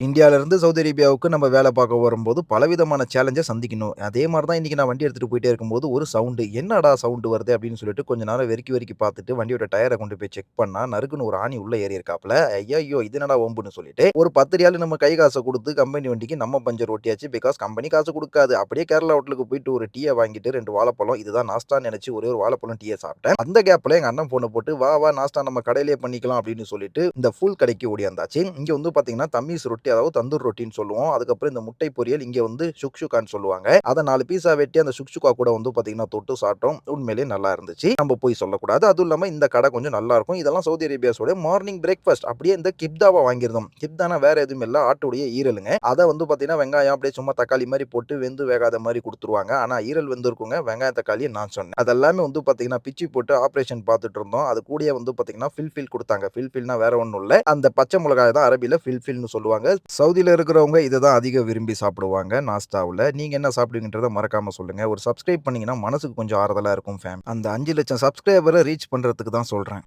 இந்தியாவிலேருந்து சவுதி அரேபியாவுக்கு நம்ம வேலை பார்க்க வரும்போது பலவிதமான சேலஞ்சை சந்திக்கணும். அதே மாதிரி தான் இன்றைக்கி நான் வண்டி எடுத்துகிட்டு போயிட்டே இருக்கும்போது ஒரு சவுண்டு. "என்னடா சவுண்டு வருது?" அப்படின்னு சொல்லிட்டு கொஞ்ச நேரம் வெறிக்கி வெறிக்கி பார்த்துட்டு வண்டியோட டயரை கொண்டு போய் செக் பண்ணால் நறுக்குன்னு ஒரு ஆணி உள்ளே உள்ள ஏறியிருக்காப்ல. ஐயோ இது என்னடா ஒம்புன்னு சொல்லிட்டு, ஒரு 10 ரியாலு நம்ம கை காசை கொடுத்து கம்பெனி வண்டிக்கு நம்ம பஞ்சர் ஒட்டியாச்சு. பிகாஸ் கம்பெனி காசு கொடுக்காது அப்படியே கேரளா ஹோட்டலுக்கு போயிட்டு ஒரு டீயை வாங்கிட்டு ரெண்டு வாழைப்பழம், இதுதான் நாஸ்டான்னு நினச்சி ஒரே ஒரு வாழைப்பழம், டீயை சாப்பிட்டேன். அந்த கேப்பில் எங்கள் அண்ணன் ஃபோனை போட்டு, "வா வா நாஸ்டா நம்ம கடையிலேயே பண்ணிக்கலாம்" அப்படின்னு சொல்லிட்டு இந்த ஃபுல் கடைக்கு ஓடியாந்தாச்சு. இங்கே வந்து பார்த்தீங்கன்னா, தம்மீஸ் ரொட்டி அதாவது தந்தூர் ரொட்டின்னு சொல்லுவோம். அதுக்கப்புறம் இந்த முட்டை பொரியல், இங்கே வந்து சுக்ஷுகான்னு சொல்லுவாங்க. அதை நாலு பீஸா வெட்டி அந்த சுக்ஷுகா கூட வந்து பார்த்தீங்கன்னா, தொட்டு சாப்பிட்டோம். உண்மையிலேயே நல்லா இருந்துச்சு. நம்ம பொய் சொல்லக்கூடாது. அதுவும் இல்லாமல் இந்த கடை கொஞ்சம் நல்லா இருக்கும் இதெல்லாம் சவுதி அரேபியாஸோட மார்னிங் பிரேக்ஃபாஸ்ட். அப்படியே இந்த கிப்தாவை வாங்கியிருந்தோம். கிப்தானா வேற எதுவும் இல்லை ஆட்டுடைய ஈரலுங்க. அதை வந்து பார்த்தீங்கன்னா, வெங்காயம் அப்படியே சும்மா தக்காளி மாதிரி போட்டு வெந்து வேகாத மாதிரி கொடுத்துருவாங்க ஆனால் ஈரல் வெந்திருக்குங்க. வெங்காய தக்காளியை நான் சொன்னேன். அதெல்லாமே வந்து பார்த்தீங்கன்னா, பிச்சு போட்டு ஆப்ரேஷன் பார்த்துட்டு இருந்தோம். அது கூடயே வந்து பார்த்தீங்கன்னா, ஃபில்ஃபில் கொடுத்தாங்க ஃபில்ஃபில்னா வேற ஒன்றும் இல்லை அந்த பச்சை மிளகாய் தான் அரபியில் ஃபில்ஃபில்னு சொல்லுவாங்க. சவுதியில் இருக்கிறவங்க இதை தான் அதிகம் விரும்பி சாப்பிடுவாங்க நாஸ்டாவில். நீங்கள் என்ன சாப்பிடுவீங்கன்றத மறக்காமல் சொல்லுங்கள் ஒரு சப்ஸ்கிரைப் பண்ணிங்கன்னா மனசுக்கு கொஞ்சம் ஆறுதலாக இருக்கும் ஃபேம். அந்த அஞ்சு லட்சம் சப்ஸ்கிரைபரை ரீச் பண்ணுறதுக்கு தான் சொல்கிறேன்